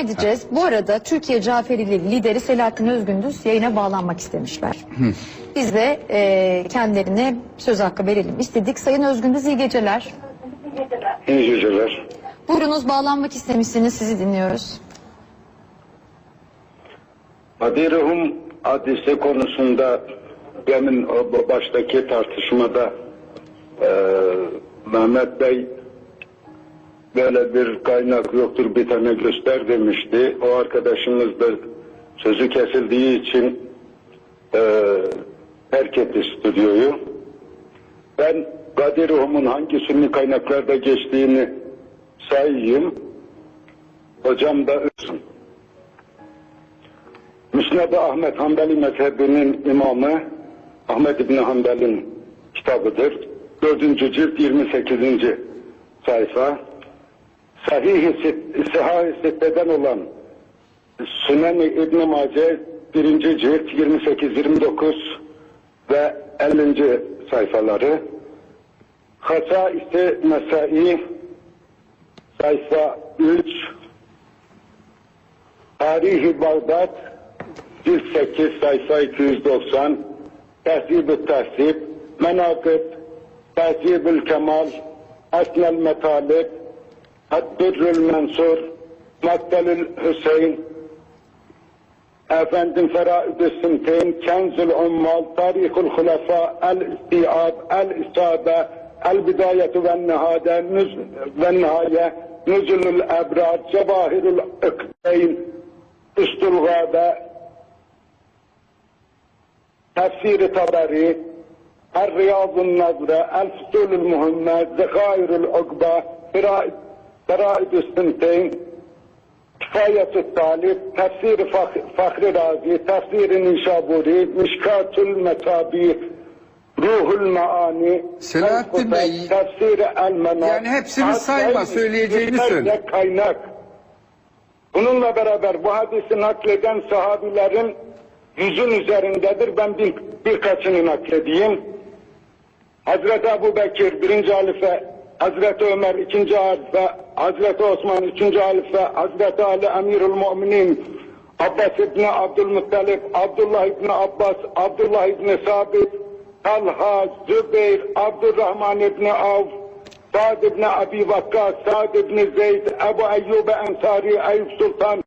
edeceğiz. Bu arada Türkiye Caferili lideri Selahattin Özgündüz yayına bağlanmak istemişler. Biz de e, kendilerine söz hakkı verelim istedik. Sayın Özgündüz iyi geceler. İyi geceler. Buyurunuz bağlanmak istemişsiniz sizi dinliyoruz. Adiruhum hadise konusunda demin o baştaki tartışmada e, Mehmet Bey böyle bir kaynak yoktur bir tane göster demişti. O arkadaşımız da sözü kesildiği için e, terk etti stüdyoyu. Ben Gadiruhum'un hangi sünni kaynaklarda geçtiğini sayayım. Hocam da ölsün. Müsned-i Ahmet Hanbeli mezhebinin imamı Ahmet İbni Hanbel'in kitabıdır. Dördüncü cilt 28. sayfa. Sahih-i Sitte'den olan Sünen-i İbn-i Mace birinci cilt 28-29 ve 50. sayfaları. Hasa ise Mesai sayfa 3 Tarihi Bağdat cilt 8 sayfa 290 Tehzib-ü Tehzib Menakıb Tehzib-ül Kemal Asnel Metalib Haddurrül Mensur Maktelül Hüseyin Efendim Feraid-i Sinteyn Kenzül Ummal Tarihul Hulefa El-İstiab El-İsabe El-Bidayetü ve Nihade ve Nihaye Nüzülül Ebrar Cevahirül Ikdeyn Üstül Gâbe Tefsir-i Tabari El-Riyazun Nazre El-Füsulül Muhammed Zekairül Ukba Feraid-i Sinteyn Kifayet-i Talip, Tefsir-i Fahri Razi, Tefsir-i Nişaburi, Mişkatül Metabi, Ruhul Maani, Selahattin Bey, Tefsir-i El-Menat. yani hepsini sayma, söyleyeceğini söyle. kaynak. Bununla beraber bu hadisi nakleden sahabilerin yüzün üzerindedir. Ben bir, birkaçını nakledeyim. Hazreti Ebu Bekir birinci halife, Hazreti Ömer ikinci halife, Hazreti Osman üçüncü halife, Hazreti Ali emirül müminin, Abbas İbni Abdülmuttalip, Abdullah İbni Abbas, Abdullah İbni Sabit, Talha, Zübeyir, Abdurrahman İbni Avf, Sa'd İbni Abi Vakkas, Sa'd İbni Zeyd, Ebu Eyyub Ensari, Eyüp Sultan,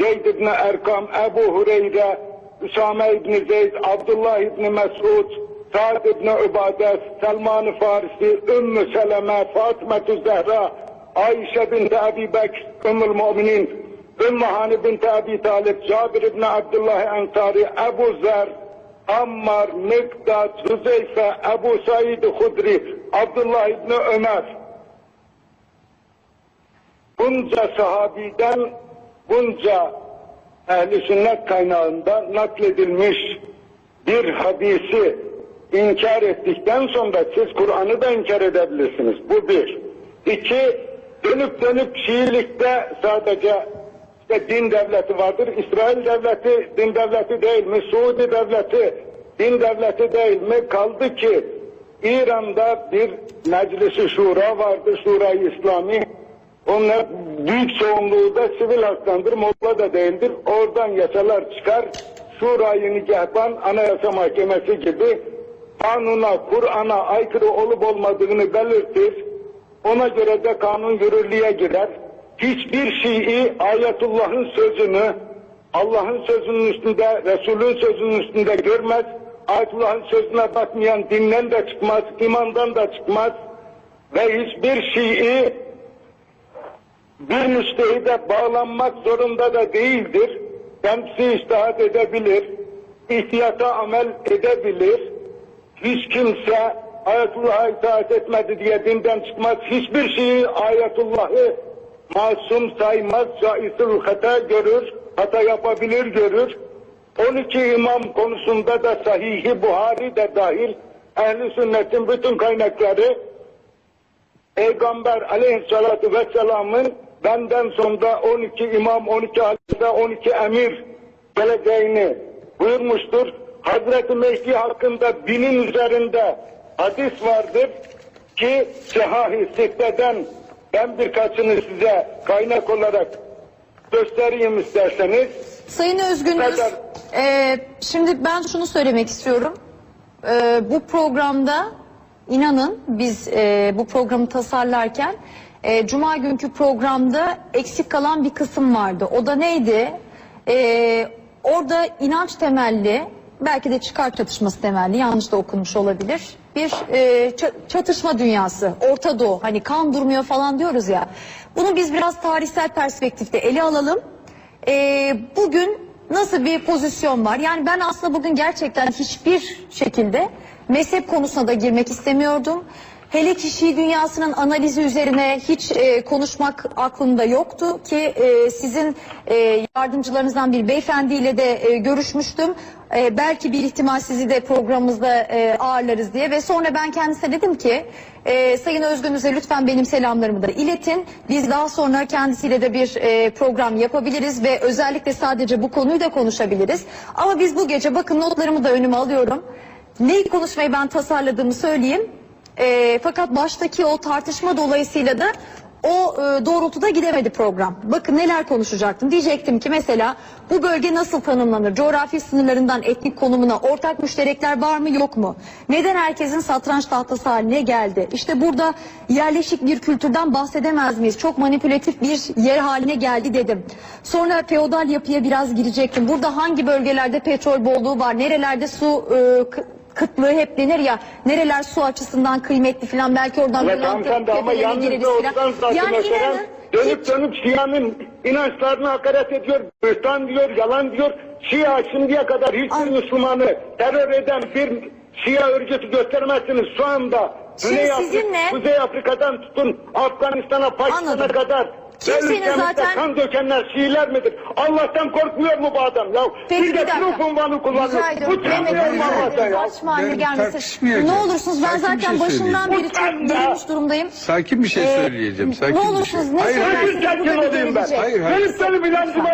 Zeyd İbni Erkam, Ebu Hureyre, Üsame İbni Zeyd, Abdullah İbni Mesud, Sa'd İbni Ubades, Selman-ı Farisi, Ümmü Seleme, Fatıma-tü Zehra, Ayşe binti Ebi Bekr, Ümmül Müminin, Ümmü Hani binti Ebi Talip, Cabir İbni Abdullah Ensari, Ebu Zer, Ammar, Miktat, Hüzeyfe, Ebu Said Hudri, Abdullah İbni Ömer. Bunca sahabiden, bunca ehli sünnet kaynağında nakledilmiş bir hadisi inkar ettikten sonra siz Kur'an'ı da inkar edebilirsiniz. Bu bir. İki, dönüp dönüp Şiilikte sadece işte din devleti vardır. İsrail devleti din devleti değil mi? Suudi devleti din devleti değil mi? Kaldı ki İran'da bir meclisi şura vardı, şura İslami. Onlar büyük çoğunluğu da sivil halktandır, molla da değildir. Oradan yasalar çıkar. Şura-i Nigahban Anayasa Mahkemesi gibi kanuna, Kur'an'a aykırı olup olmadığını belirtir. Ona göre de kanun yürürlüğe girer. Hiçbir Şii ayetullahın sözünü Allah'ın sözünün üstünde, Resul'ün sözünün üstünde görmez. Ayetullahın sözüne bakmayan dinden de çıkmaz, imandan da çıkmaz. Ve hiçbir Şii bir müştehide bağlanmak zorunda da değildir. Kendisi iştihat edebilir, ihtiyata amel edebilir. Hiç kimse ayetullah'a itaat etmedi diye dinden çıkmaz. Hiçbir şeyi ayetullahı masum saymaz, caizül hata görür, hata yapabilir görür. 12 imam konusunda da sahihi Buhari de dahil ehli sünnetin bütün kaynakları Peygamber aleyhissalatu vesselamın benden sonra 12 imam, 12 halife, 12 emir geleceğini buyurmuştur. Hazreti Mehdi hakkında binin üzerinde hadis vardır ki Sehahi Sitte'den ben birkaçını size kaynak olarak göstereyim isterseniz. Sayın Özgündüz, Kadar. e, şimdi ben şunu söylemek istiyorum. E, bu programda inanın biz e, bu programı tasarlarken e, Cuma günkü programda eksik kalan bir kısım vardı. O da neydi? E, orada inanç temelli, belki de çıkar çatışması temelli, yanlış da okunmuş olabilir. Bir e, ça- çatışma dünyası, Orta Doğu, hani kan durmuyor falan diyoruz ya. Bunu biz biraz tarihsel perspektifte ele alalım. Ee, bugün nasıl bir pozisyon var? Yani ben aslında bugün gerçekten hiçbir şekilde mezhep konusuna da girmek istemiyordum. Hele ki Şii dünyasının analizi üzerine hiç e, konuşmak aklımda yoktu ki e, sizin e, yardımcılarınızdan bir beyefendiyle de e, görüşmüştüm. E, belki bir ihtimal sizi de programımızda e, ağırlarız diye ve sonra ben kendisine dedim ki e, Sayın Özgünüz'e lütfen benim selamlarımı da iletin. Biz daha sonra kendisiyle de bir e, program yapabiliriz ve özellikle sadece bu konuyu da konuşabiliriz. Ama biz bu gece bakın notlarımı da önüme alıyorum. Neyi konuşmayı ben tasarladığımı söyleyeyim. E, fakat baştaki o tartışma dolayısıyla da o e, doğrultuda gidemedi program. Bakın neler konuşacaktım. Diyecektim ki mesela bu bölge nasıl tanımlanır? Coğrafi sınırlarından etnik konumuna ortak müşterekler var mı yok mu? Neden herkesin satranç tahtası haline geldi? İşte burada yerleşik bir kültürden bahsedemez miyiz? Çok manipülatif bir yer haline geldi dedim. Sonra feodal yapıya biraz girecektim. Burada hangi bölgelerde petrol bolluğu var? Nerelerde su e, kıtlığı hep denir ya nereler su açısından kıymetli falan belki oradan Evet hanımefendi ama yalnız da filan. oradan zaten Yani mesela inanın dönüp hiç- dönüp Şia'nın inançlarına hakaret ediyor, böhtan diyor, yalan diyor. Şia şimdiye kadar hiçbir An- Müslümanı terör eden bir Şia örgütü göstermezsiniz şu anda. Şimdi Güney, sizinle- Kuzey Afrika'dan tutun Afganistan'a, Pakistan'a kadar. Kimsenin ülkemizde zaten- kan dökenler Şiiler midir? Allah'tan korkmuyor mu bu adam ya? Peki bir bir de dakika. Trump'un unvanı kullanıyor. Bey, mu Allah'tan ya? saçma haline Ben gelmesin. tartışmayacağım. Ne olursunuz ben Sakin bir zaten şey başından beri çok gerilmiş durumdayım. Sakin bir şey Ee, söyleyeceğim. Sakin ne bir olursunuz, şey. ne söylersiniz? Burada olayım ben? Hayır, hayır. Gelip beni bilancıma.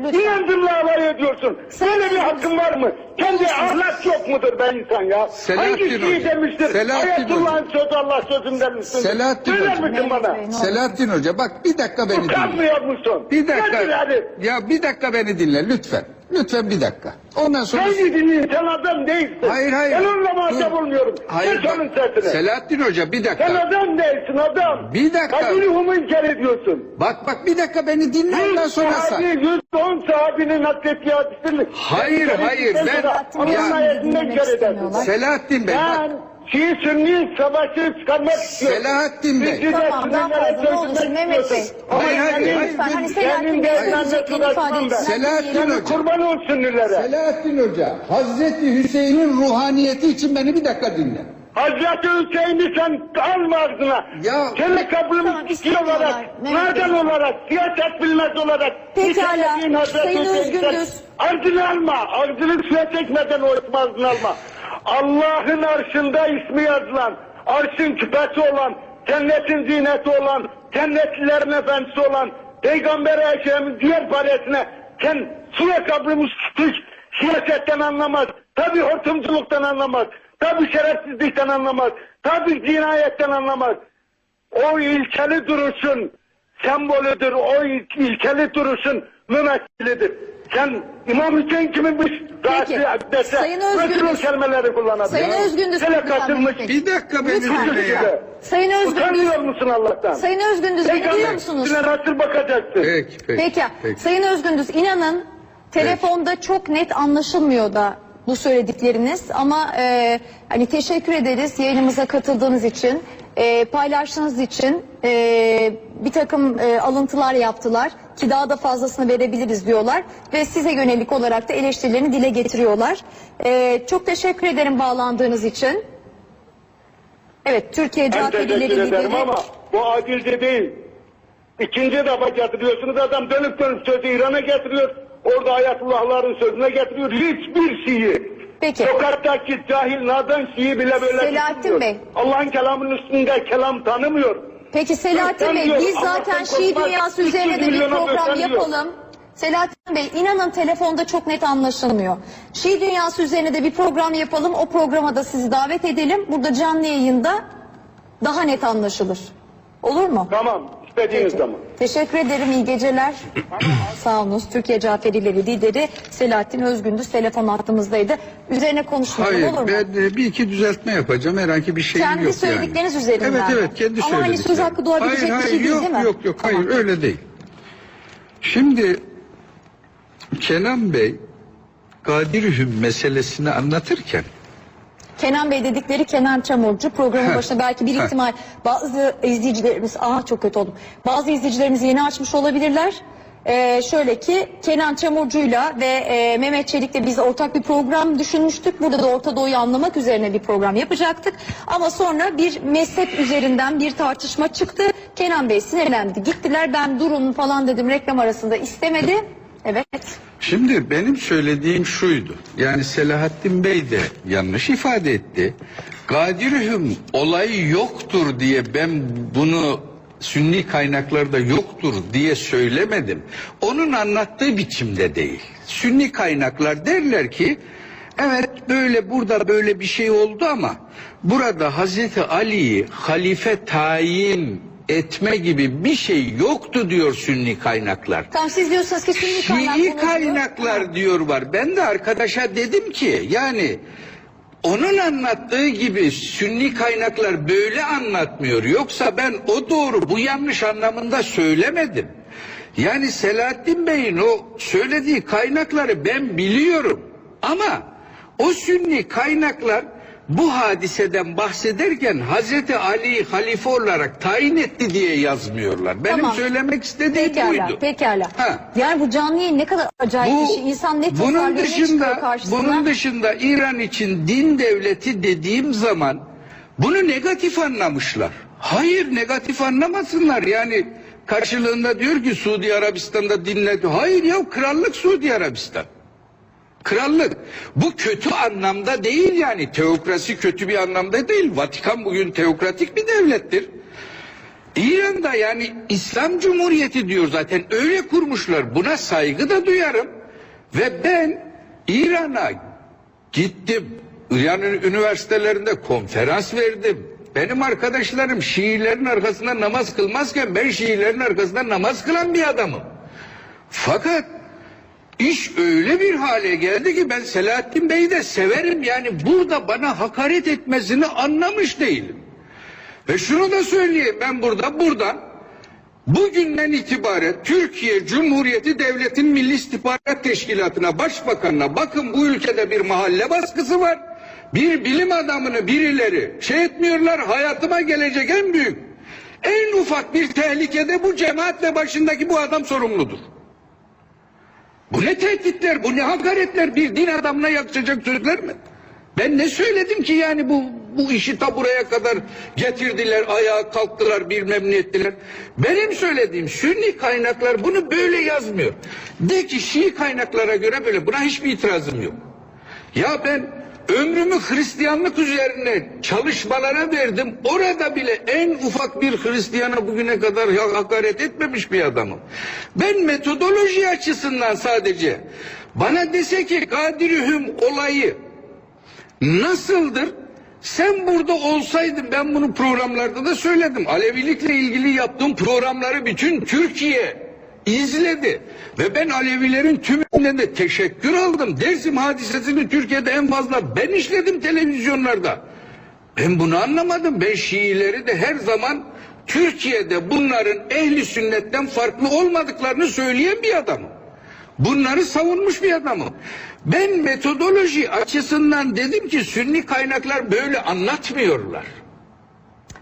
Lütfen. İnancımla alay ediyorsun. Böyle bir hakkın var mı? Kendi ahlak yok mudur be insan ya? Selahattin Hangi şey Hoca. demiştir? Selahattin Ayatullah'ın sözü Allah sözünden üstündür. Selahattin Söyler Hoca. misin bana? Selahattin Hoca bak bir dakika beni Utanmıyor dinle. musun? Bir dakika. Hadi. Ya bir dakika beni dinle lütfen. Lütfen bir dakika. Ondan sonra... Sen dinleyin sen adam değilsin. Hayır hayır. Ben onunla muhatap olmuyorum. Hayır onun bak. sesini. Selahattin Hoca bir dakika. Sen adam değilsin adam. Bir dakika. Kadın ruhumu inkar ediyorsun. Bak bak bir dakika beni dinle ondan sonra sen. yüz on sahabinin naklettiği hadisini. Hayır, hayır, ben- Ya-. Selahattin Bey bak. Şii Sünni savaşı çıkarmak istiyorum. Selahattin Bey. Siz de Tamam daha fazla ne söndürmek Mehmet Bey. Ama Hayır, hayır, yani hayır. lütfen hani Selahattin Bey gelmem söyleyeceklerini ve ifade etsinler. Selahattin. Hoca. Kurban ol Sünnilere. Selahattin Hoca, Hazreti Hüseyin'in ruhaniyeti için beni bir dakika dinle. Hazreti Hüseyin'i sen alma ağzına. Ya- Seni Tamam, istemiyorlar. olarak, Mehmet nereden Bey. olarak, siyaset bilmez olarak. Pekala. Hazreti Sayın Özgündüz. Ağzını alma, ağzını suya çekmeden o ağzını alma. Allah'ın arşında ismi yazılan, arşın küpesi olan, cennetin zineti olan, cennetlilerin efendisi olan, Peygamber Ayşe'nin diğer paresine sen suya kabrımız tutuş, siyasetten anlamaz, tabi hortumculuktan anlamaz, tabi şerefsizlikten anlamaz, tabi cinayetten anlamaz. O ilkeli duruşun sembolüdür, o il- ilkeli duruşun mümessilidir. Sen İmam Hüseyin kiminmiş? Peki, Dese, Sayın Özgür- bütün o kelimeleri kullanabilir. Sayın Özgündüz, Hele lütfen katılmış. Mehmet Bey. Bir dakika beni dinle ya. Sayın Özgündüz, Utanmıyor musun Allah'tan? Sayın Özgündüz beni duyuyor musunuz? üstüne nasıl bakacaksın? Peki peki. Peki. peki. Sayın Özgündüz inanın telefonda çok net anlaşılmıyor da bu söyledikleriniz ama e, hani teşekkür ederiz yayınımıza katıldığınız için e, paylaştığınız için e, bir takım e, alıntılar yaptılar ki daha da fazlasını verebiliriz diyorlar ve size yönelik olarak da eleştirilerini dile getiriyorlar. E, çok teşekkür ederim bağlandığınız için. Evet Türkiye Ben teşekkür ederim lideri. ama bu adilce değil. İkinci defa getiriyorsunuz adam dönüp dönüp sözü İran'a getiriyor. Orada ayatullahların sözüne getiriyor. Hiçbir şeyi. Peki. Sokaktaki cahil nadan şeyi bile böyle Selahattin. Bey. Allah'ın kelamının üstünde kelam tanımıyor. Peki Selahattin Bey biz zaten Şii dünyası 300 üzerine de bir program yapalım. Selahattin Bey inanın telefonda çok net anlaşılmıyor. Şii dünyası üzerine de bir program yapalım. O programa da sizi davet edelim. Burada canlı yayında daha net anlaşılır. Olur mu? Tamam. İstediğiniz zaman. Teşekkür ederim. iyi geceler. Sağ olunuz. Türkiye Caferileri lideri Selahattin Özgündüz telefon hattımızdaydı. Üzerine konuşmayalım Hayır olur mu? ben e, bir iki düzeltme yapacağım. Herhangi bir şeyim Kendi yok söyledikleriniz yani. üzerinden Evet evet kendi Ama hani söz hakkı doğabilecek hayır, bir hayır, şey değil, yok, değil mi? Yok yok Tamam. hayır öyle değil. Şimdi Kenan Bey Kadirhüm meselesini anlatırken Kenan Bey dedikleri Kenan Çamurcu programın başında belki bir ihtimal bazı izleyicilerimiz aa çok kötü oldum. Bazı izleyicilerimiz yeni açmış olabilirler. Ee, şöyle ki Kenan Çamurcu'yla ve e, Mehmet Çelik'le biz ortak bir program düşünmüştük. Burada da Orta Doğu'yu anlamak üzerine bir program yapacaktık. Ama sonra bir mezhep üzerinden bir tartışma çıktı. Kenan Bey sinirlendi. Gittiler ben durun falan dedim reklam arasında istemedi. Evet. Şimdi benim söylediğim şuydu. Yani Selahattin Bey de yanlış ifade etti. Kadirhüm olayı yoktur diye ben bunu Sünni kaynaklarda yoktur diye söylemedim. Onun anlattığı biçimde değil. Sünni kaynaklar derler ki evet böyle burada böyle bir şey oldu ama burada Hazreti Ali'yi halife tayin etme gibi bir şey yoktu diyor Sünni kaynaklar. Tamam siz diyorsanız ki Sünni kaynak Şii kaynaklar diyor var. Ben de arkadaşa dedim ki yani onun anlattığı gibi Sünni kaynaklar böyle anlatmıyor. Yoksa ben o doğru bu yanlış anlamında söylemedim. Yani Selahattin Bey'in o söylediği kaynakları ben biliyorum. Ama o Sünni kaynaklar bu hadiseden bahsederken Hazreti Ali'yi halife olarak tayin etti diye yazmıyorlar. Benim Tamam. söylemek istediğim Pekala, buydu. pekala. Ha. Yani bu canlı yayın ne kadar acayip bir şey. İnsan ne bunun tasarlıyor ne çıkıyor dışında karşısına. bunun dışında İran için din devleti dediğim zaman bunu negatif anlamışlar. Hayır negatif anlamasınlar. Yani karşılığında diyor ki Suudi Arabistan'da dinle. Hayır ya krallık Suudi Arabistan. Krallık. Bu kötü anlamda değil yani. Teokrasi kötü bir anlamda değil. Vatikan bugün teokratik bir devlettir. İran'da yani İslam Cumhuriyeti diyor zaten öyle kurmuşlar. Buna saygı da duyarım. Ve ben İran'a gittim. İran'ın üniversitelerinde konferans verdim. Benim arkadaşlarım Şiilerin arkasında namaz kılmazken ben Şiilerin arkasında namaz kılan bir adamım. Fakat iş öyle bir hale geldi ki ben Selahattin Bey'i de severim. Yani burada bana hakaret etmesini anlamış değilim. Ve şunu da söyleyeyim ben burada buradan bugünden itibaren Türkiye Cumhuriyeti Devletin Milli İstihbarat Teşkilatı'na başbakanına bakın bu ülkede bir mahalle baskısı var. Bir bilim adamını birileri şey etmiyorlar hayatıma gelecek en büyük. En ufak bir tehlikede bu cemaat ve başındaki bu adam sorumludur. Bu ne tehditler, bu ne hakaretler, bir din adamına yakışacak sözler mi? Ben ne söyledim ki yani bu bu işi ta buraya kadar getirdiler, ayağa kalktılar, bilmem ne. Benim söylediğim Sünni kaynaklar bunu böyle yazmıyor. De ki Şii kaynaklara göre böyle, buna hiçbir itirazım yok. Ya ben ömrümü Hristiyanlık üzerine çalışmalara verdim. Orada bile en ufak bir Hristiyana bugüne kadar hakaret etmemiş bir adamım. Ben metodoloji açısından sadece bana dese ki Kadirühüm olayı nasıldır? Sen burada olsaydın ben bunu programlarda da söyledim. Alevilikle ilgili yaptığım programları bütün Türkiye izledi. Ve ben Alevilerin tümünden de teşekkür aldım. Dersim hadisesini Türkiye'de en fazla ben işledim televizyonlarda. Ben bunu anlamadım. Ben Şiileri de her zaman Türkiye'de bunların ehli sünnetten farklı olmadıklarını söyleyen bir adamım. Bunları savunmuş bir adamım. Ben metodoloji açısından dedim ki Sünni kaynaklar böyle anlatmıyorlar.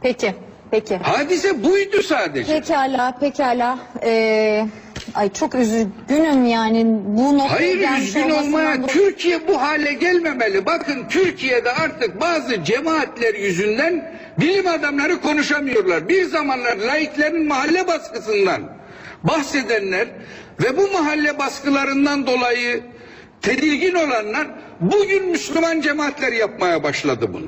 Peki, peki. Hadise buydu sadece. Pekala, pekala. Ee, ay çok üzgünüm yani bu noktaya Hayır gelmiş üzgün olmasından olmaya dolayı- Türkiye bu hale gelmemeli. Bakın Türkiye'de artık bazı cemaatler yüzünden bilim adamları konuşamıyorlar. Bir zamanlar laiklerin mahalle baskısından bahsedenler ve bu mahalle baskılarından dolayı tedirgin olanlar bugün Müslüman cemaatler yapmaya başladı bunu.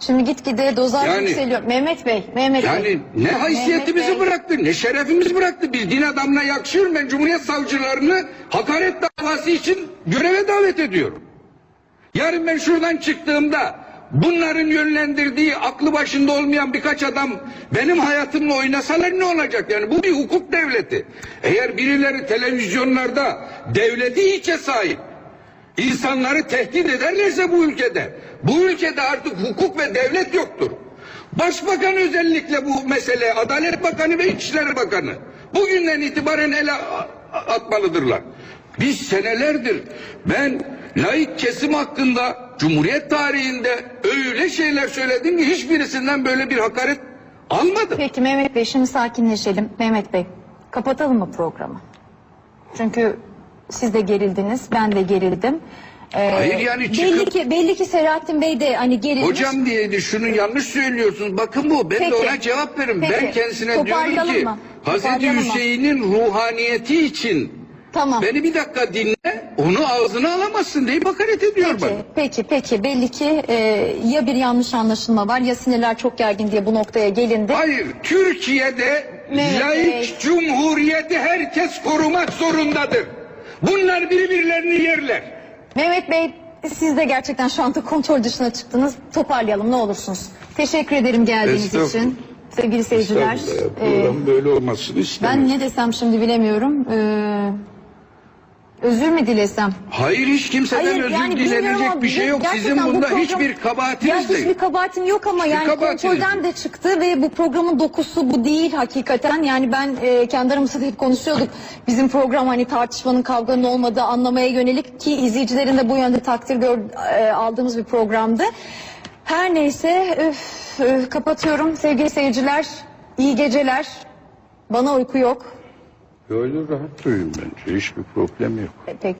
Şimdi gitgide dozaj Yani- yükseliyor. Mehmet Bey, Mehmet Bey. Yani ne haysiyetimizi Mehmet Bey. bıraktı, ne şerefimizi bıraktı. Bir din adamına yakışıyor. Ben Cumhuriyet savcılarını hakaret davası için göreve davet ediyorum. Yarın ben şuradan çıktığımda bunların yönlendirdiği aklı başında olmayan birkaç adam benim hayatımla oynasalar ne olacak? Yani bu bir hukuk devleti. Eğer birileri televizyonlarda devleti içe sahip insanları tehdit ederlerse bu ülkede bu ülkede artık hukuk ve devlet yoktur. Başbakan özellikle bu mesele Adalet Bakanı ve İçişleri Bakanı bugünden itibaren ele atmalıdırlar. Biz senelerdir ben laik kesim hakkında Cumhuriyet tarihinde öyle şeyler söyledim ki hiçbirisinden böyle bir hakaret almadım. Peki Mehmet Bey şimdi sakinleşelim. Mehmet Bey kapatalım mı programı? Çünkü siz de gerildiniz, ben de gerildim. Ee, Hayır yani belli çıkıp- ki belli ki Selahattin Bey de hani gerilmiş. Hocam diyeydi şunu yanlış söylüyorsunuz. Bakın bu ben de Peki. ona cevap veririm. Peki. Ben kendisine diyorum Toparlayalım ki mı? Hazreti Toparlayalım mı? Hüseyin'in ruhaniyeti için tamam. beni bir dakika dinle onu ağzına alamazsın diye hakaret ediyor Peki, bana. peki, peki. Belli ki e, ya bir yanlış anlaşılma var ya sinirler çok gergin diye bu noktaya gelindi. Hayır Türkiye'de Ne? laik cumhuriyeti herkes korumak zorundadır. Bunlar birbirlerini yerler. Mehmet Bey siz de gerçekten şu anda kontrol dışına çıktınız. Toparlayalım ne olursunuz. Teşekkür ederim geldiğiniz için. Sevgili seyirciler. Estağfurullah ya, e, Programın böyle olmasını istemem. ben ne desem şimdi bilemiyorum. Ee, özür mü dilesem? Hayır hiç kimseden Hayır, özür yani dilenecek bir şey yok. Sizin bu bunda program- hiçbir kabahatiniz değil. hiçbir kabahatim yok ama Hiçbir yani kontrolden de çıktı ve bu programın dokusu bu değil hakikaten. Yani ben e, kendi aramızda da hep konuşuyorduk. Bizim program hani tartışmanın kavganın olmadığı anlamaya yönelik ki izleyicilerin de bu yönde takdir gör, e, aldığımız bir programdı. Her neyse öf, öf, kapatıyorum sevgili seyirciler. İyi geceler. Bana uyku yok. Böyle rahat uyuyun bence. Hiçbir problem yok. Peki.